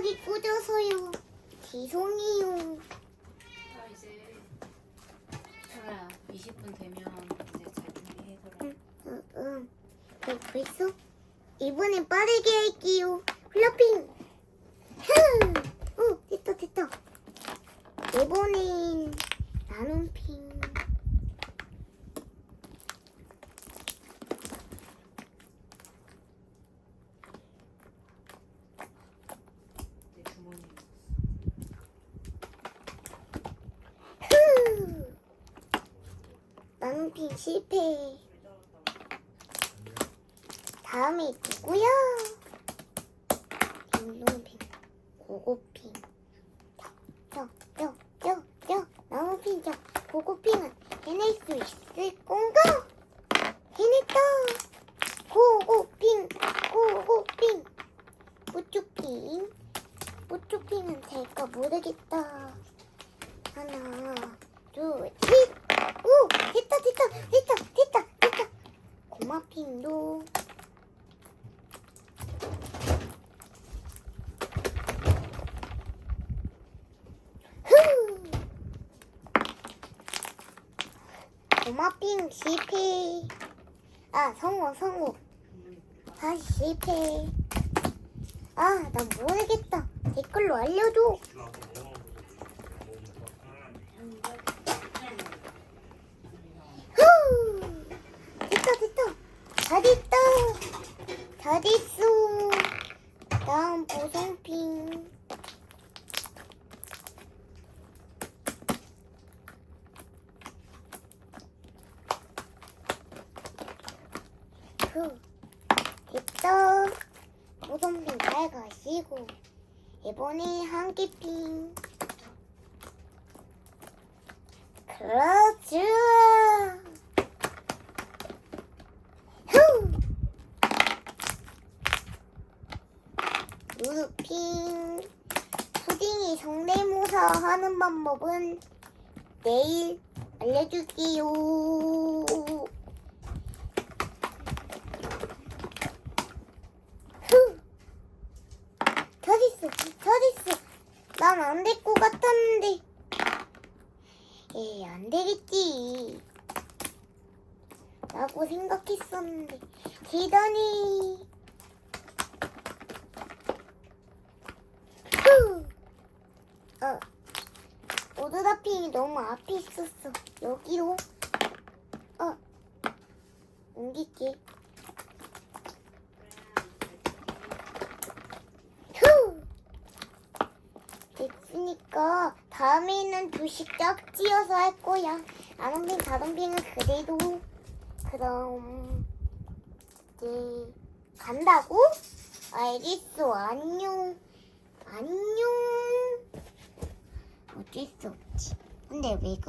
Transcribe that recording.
깜빡이 꽂아서요. 죄송해요. 자 이제 설아야 20분 되면 이제 잘 준비해서라 응, 응. 어, 벌써? 이번엔 빠르게 할게요. 플러핑. 흥. 어, 됐다, 됐다. 이번엔 나눔핑. 내 주머니에 흥. 나눔핑 실패. 다음에 누구야? 빙동핑, 고고핑. 저, 저, 저, 저, 나무핑, 저, 고고핑은 해낼 수 있을 건가? 해냈다! 고고핑, 고고핑. 뿌쭈핑, 뿌쭈핑은 될까 모르겠다. 하나, 둘, 셋! 오! 됐다, 됐다, 됐다, 됐다, 됐다! 고마핑도 후! 고마핑 실패. 아, 성공, 성공. 아, 실패. 아, 나 모르겠다. 댓글로 알려줘. 후! 됐다, 됐다. 다 됐다. 다 됐어. 다음 보송핑. 후. 됐다. 보송핑 잘 가시고. 이번에 한끼핑. 그렇죠. 후! 루루핑 푸딩이 성대모사 하는 방법은 내일 알려줄게요. 다 됐어. 난안 될 것 같았는데. 에이, 안 되겠지. 라고 생각했었는데. 대단해. 후! 어. 오드라핑이 너무 앞에 있었어. 여기로. 어. 옮길게. 후! 됐으니까 다음에는 두식 짝지어서 할 거야. 아는빙 다른빙은 그래도 그럼 이제 간다고? 알겠어. 안녕. 안녕. 어쩔 수 없지. 근데 왜 그?